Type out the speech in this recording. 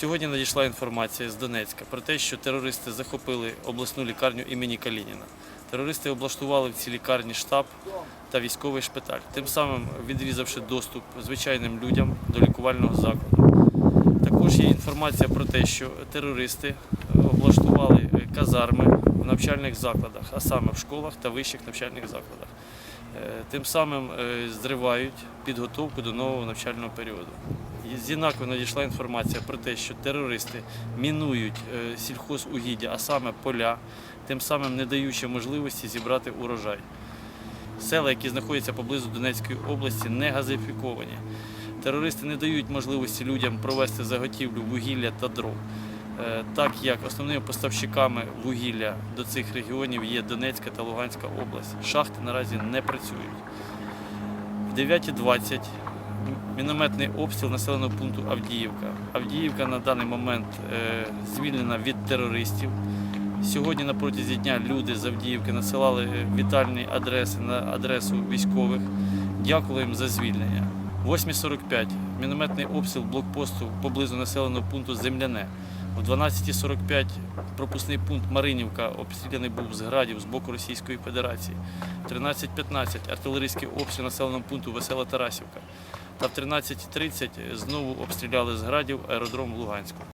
Сьогодні надійшла інформація з Донецька про те, що терористи захопили обласну лікарню імені Калініна. Терористи облаштували в цій лікарні штаб та військовий шпиталь, тим самим відрізавши доступ звичайним людям до лікувального закладу. Також є інформація про те, що терористи е, облаштували е, казарми в навчальних закладах, а саме в школах та вищих навчальних закладах. Е, Тим самим зривають підготовку до нового навчального періоду. З надійшла інформація про те, що терористи мінують е, сільхозугіддя, а саме поля, тим самим не даючи можливості зібрати урожай. Села, які знаходяться поблизу Донецької області, не газифіковані. Терористи не дають можливості людям провести заготівлю вугілля та дров. Е, Так як основними поставщиками вугілля до цих регіонів є Донецька та Луганська область. Шахти наразі не працюють. В 9.20 мінометний обстріл населеного пункту Авдіївка. Авдіївка на даний момент е, звільнена від терористів. Сьогодні на протязі дня люди з Авдіївки насилали вітальні адреси на адресу військових. Дякую їм за звільнення. 8.45 мінометний обстріл блокпосту поблизу населеного пункту Земляне. О 12.45 пропускний пункт Маринівка обстріляний був з градів з боку Російської Федерації. В 13.15 артилерійський обстріл населеного пункту Весела Тарасівка. Та в 13.30 знову обстріляли з градів аеродром в Луганську.